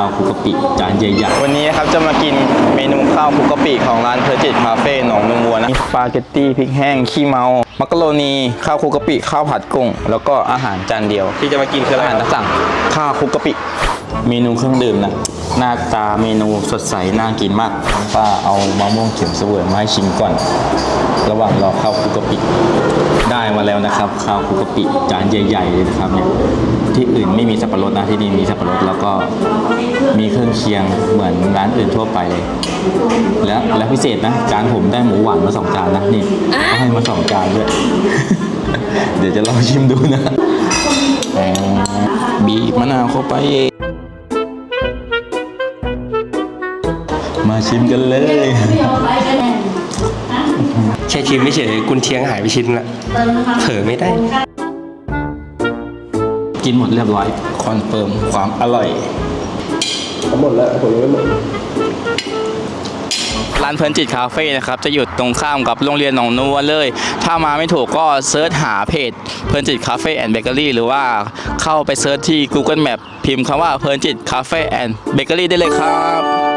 ข้าวคลุกกะปิจานใหญ่วันนี้นะครับจะมากินเมนูข้าวคลุกกะปิของร้านเพอร์จิตคาเฟ่หนองนงวัวนะมีสปาเกตตี้พริกแห้งขี้เมา มักกะโรนีข้าวคลุกกะปิข้าวผัดกุ้ง แล้วก็อาหารจานเดียว ที่จะมากินคืออาหารตามสั่งข้าวคลุกกะปิๆ เมนูเครื่องดื่มนะหน้าตาเมนูสดใสน่ากินมากป้าเอามะม่วงเขียวเสวยมาให้ชิมก่อน ระหว่างรอข้าวคุกกะปิได้มาแล้วนะครับ ข้าวคุกกะปิจานใหญ่ๆเลยนะครับเนี่ยที่อื่นไม่มีสับปะรดนะที่นี่มีสับปะรดแล้วก็มีเครื่องเคียงเหมือนร้านอื่นทั่วไปเลย แล้วและพิเศษนะจานผมได้หมูหวานมาสองจานนะนี่ให้มาสองจานด้วย เดี๋ยวจะลองชิมดูนะบีบมะนาวเข้าไป มาชิมกันเลยแค่ชิมไม่เฉยกุนเชียงหายไปชิ้นละเผลอไม่ได้ กินหมดเรียบร้อยคอนเฟิร์มความอร่อยหมดแล้วผมยังไม่หมดร้านเพลินจิตคาเฟ่นะครับจะอยู่ตรงข้ามกับโรงเรียนหนองนัวเลย ถ้ามาไม่ถูกก็เซิร์ชหาเพจเพลินจิตคาเฟ่แอนด์เบเกอรี่หรือว่าเข้าไปเซิร์ชที่ Google Map พิมพ์คำว่าเพลินจิตคาเฟ่แอนด์เบเกอรี่ได้เลยครับ